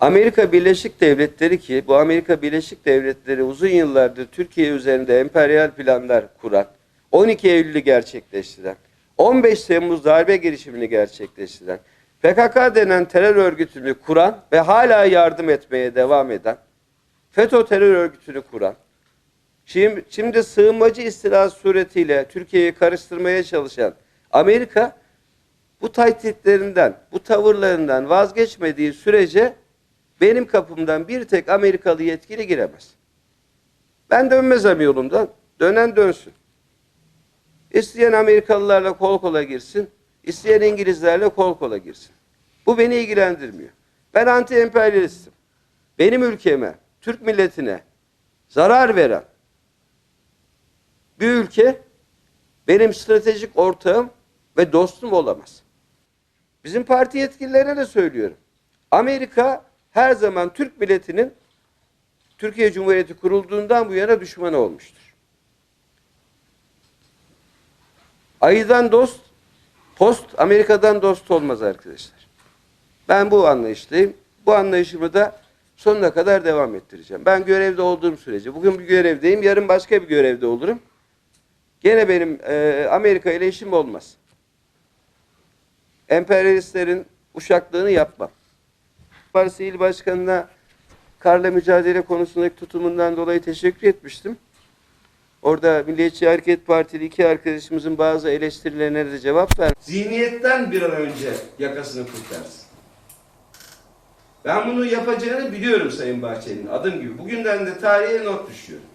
Amerika Birleşik Devletleri ki bu Amerika Birleşik Devletleri uzun yıllardır Türkiye üzerinde emperyal planlar kuran, 12 Eylül'ü gerçekleştiren, 15 Temmuz darbe girişimini gerçekleştiren, PKK denen terör örgütünü kuran ve hala yardım etmeye devam eden, FETÖ terör örgütünü kuran, şimdi, şimdi sığınmacı istilası suretiyle Türkiye'yi karıştırmaya çalışan Amerika bu tahditlerinden, bu tavırlarından vazgeçmediği sürece benim kapımdan bir tek Amerikalı yetkili giremez. Ben dönmezem yolumdan. Dönen dönsün. İsteyen Amerikalılarla kol kola girsin. isteyen İngilizlerle kol kola girsin. Bu beni ilgilendirmiyor. Ben anti emperyalistim. Benim ülkeme, Türk milletine zarar veren bir ülke benim stratejik ortağım ve dostum olamaz. Bizim parti yetkililerine de söylüyorum. Amerika her zaman Türk milletinin Türkiye Cumhuriyeti kurulduğundan bu yana düşmanı olmuştur. Ayıdan dost, post Amerika'dan dost olmaz arkadaşlar. Ben bu anlayıştayım. Bu anlayışımı da sonuna kadar devam ettireceğim. Ben görevde olduğum sürece, bugün bir görevdeyim, yarın başka bir görevde olurum. Gene benim e, Amerika ile işim olmaz. Emperyalistlerin uşaklığını yapmam. Partisi İl Başkanı'na karla mücadele konusundaki tutumundan dolayı teşekkür etmiştim. Orada Milliyetçi Hareket Partili iki arkadaşımızın bazı eleştirilerine de cevap ver. Zihniyetten bir an önce yakasını kurtarsın. Ben bunu yapacağını biliyorum Sayın Bahçeli'nin adım gibi. Bugünden de tarihe not düşüyorum.